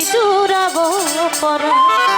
জুড়াবো পরা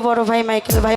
বড় ভাই মাইকেল ভাই।